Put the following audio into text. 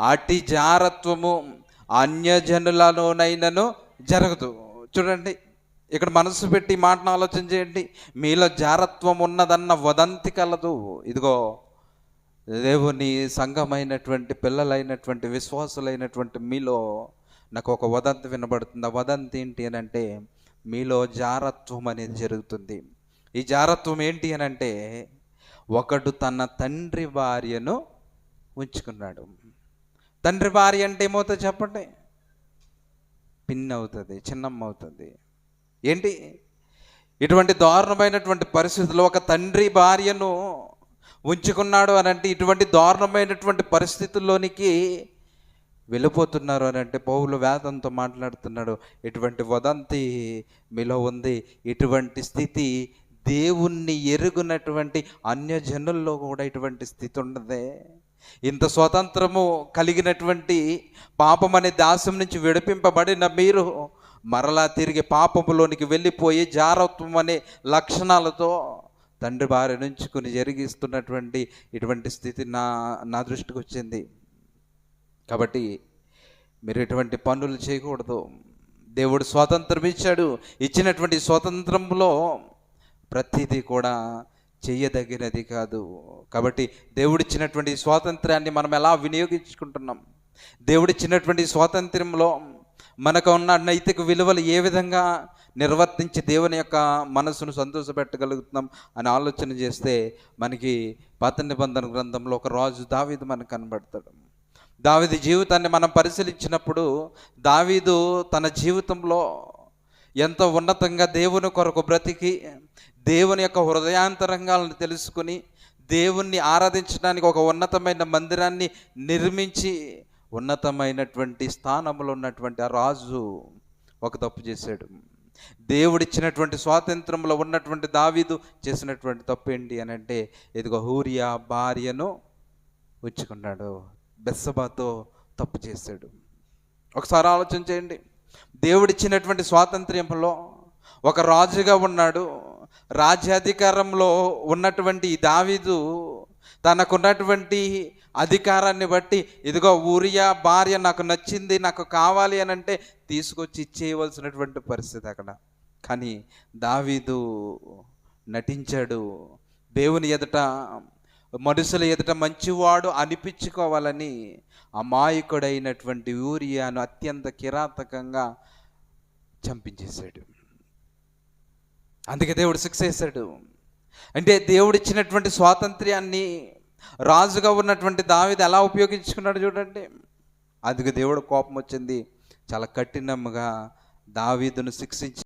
అటి జారత్వము అన్యజనులలోనైనను జరగదు. చూడండి ఇక్కడ మనసు పెట్టి మాటను ఆలోచన చేయండి. మీలో జారత్వం ఉన్నదన్న వదంతి కలదు. ఇదిగో దేవుని సంఘమైనటువంటి పిల్లలైనటువంటి విశ్వాసులైనటువంటి మీలో నాకు ఒక వదంతి వినబడుతుంది. ఆ వదంతి ఏంటి అని అంటే మీలో జారత్వం అనేది జరుగుతుంది. ఈ జారత్వం ఏంటి అని అంటే ఒకడు తన తండ్రి భార్యను ఉంచుకున్నాడు. తండ్రి భార్య అంటే ఏమవుతుంది చెప్పండి? పిన్ అవుతుంది చిన్నమ్మ అవుతుంది ఏంటి? ఇటువంటి దారుణమైనటువంటి పరిస్థితుల్లో ఒక తండ్రి భార్యను ఉంచుకున్నాడు అని అంటే ఇటువంటి దారుణమైనటువంటి పరిస్థితుల్లోనికి వెళ్ళిపోతున్నారు అని అంటే పౌలు వేదంతో మాట్లాడుతున్నాడు. ఇటువంటి వదంతి మీలో ఉంది. ఇటువంటి స్థితి దేవుణ్ణి ఎరుగునటువంటి అన్యజనుల్లో కూడా ఇటువంటి స్థితి ఉండదే. ఇంత స్వతంత్రము కలిగినటువంటి పాపం అనే దాసం నుంచి విడిపింపబడిన మీరు మరలా తిరిగి పాపములోనికి వెళ్ళిపోయి జారత్వం అనే లక్షణాలతో తండ్రి భార్య నుంచుకుని జరిగిస్తున్నటువంటి ఇటువంటి స్థితి నా నా దృష్టికి వచ్చింది. కాబట్టి మీరు ఎటువంటి పనులు చేయకూడదు. దేవుడు స్వాతంత్రం ఇచ్చాడు. ఇచ్చినటువంటి స్వాతంత్రంలో ప్రతిదీ కూడా చేయదగినది కాదు. కాబట్టి దేవుడిచ్చినటువంటి స్వాతంత్రాన్ని మనం ఎలా వినియోగించుకుంటున్నాం? దేవుడిచ్చినటువంటి స్వాతంత్రంలో మనకు ఉన్న నైతిక విలువలు ఏ విధంగా నిర్వర్తించి దేవుని యొక్క మనసును సంతోషపెట్టగలుగుతున్నాం అని ఆలోచన చేస్తే మనకి పాత నిబంధన గ్రంథంలో ఒక రాజు దావీదు మనకు కనబడతాడు. దావీదు జీవితాన్ని మనం పరిశీలించినప్పుడు దావీదు తన జీవితంలో ఎంతో ఉన్నతంగా దేవుని కొరకు బ్రతికి దేవుని యొక్క హృదయాంతరంగాలను తెలుసుకుని దేవుణ్ణి ఆరాధించడానికి ఒక ఉన్నతమైన మందిరాన్ని నిర్మించి ఉన్నతమైనటువంటి స్థానంలో ఉన్నటువంటి ఆ రాజు ఒక తప్పు చేశాడు. దేవుడిచ్చినటువంటి స్వాతంత్రంలో ఉన్నటువంటి దావీదు చేసినటువంటి తప్పు ఏంటి అని అంటే ఇదిగో హూరియా భార్యను ఉంచుకున్నాడు బెస్సబాతో తప్పు చేశాడు. ఒకసారి ఆలోచన చేయండి. దేవుడిచ్చినటువంటి స్వాతంత్ర్యంలో ఒక రాజుగా ఉన్నాడు. రాజ్యాధికారంలో ఉన్నటువంటి దావీదు తనకున్నటువంటి అధికారాన్ని బట్టి ఇదిగో ఊరియా భార్య నాకు నచ్చింది నాకు కావాలి అని అంటే తీసుకొచ్చి ఇచ్చేయవలసినటువంటి పరిస్థితి అక్కడ. కానీ దావీదు నటించాడు. దేవుని ఎదుట మనుషుల ఎదుట మంచివాడు అనిపించుకోవాలని అమాయకుడైనటువంటి ఊరియాను అత్యంత కిరాతకంగా చంపించేశాడు. అందుకే దేవుడు శిక్ష వేశాడు. అంటే దేవుడిచ్చినటువంటి స్వాతంత్ర్యాన్ని రాజుగా ఉన్నటువంటి దావిది ఎలా ఉపయోగించుకున్నాడు చూడండి. అందుకు దేవుడు కోపం వచ్చింది. చాలా కఠినంగా దావీదును శిక్షించి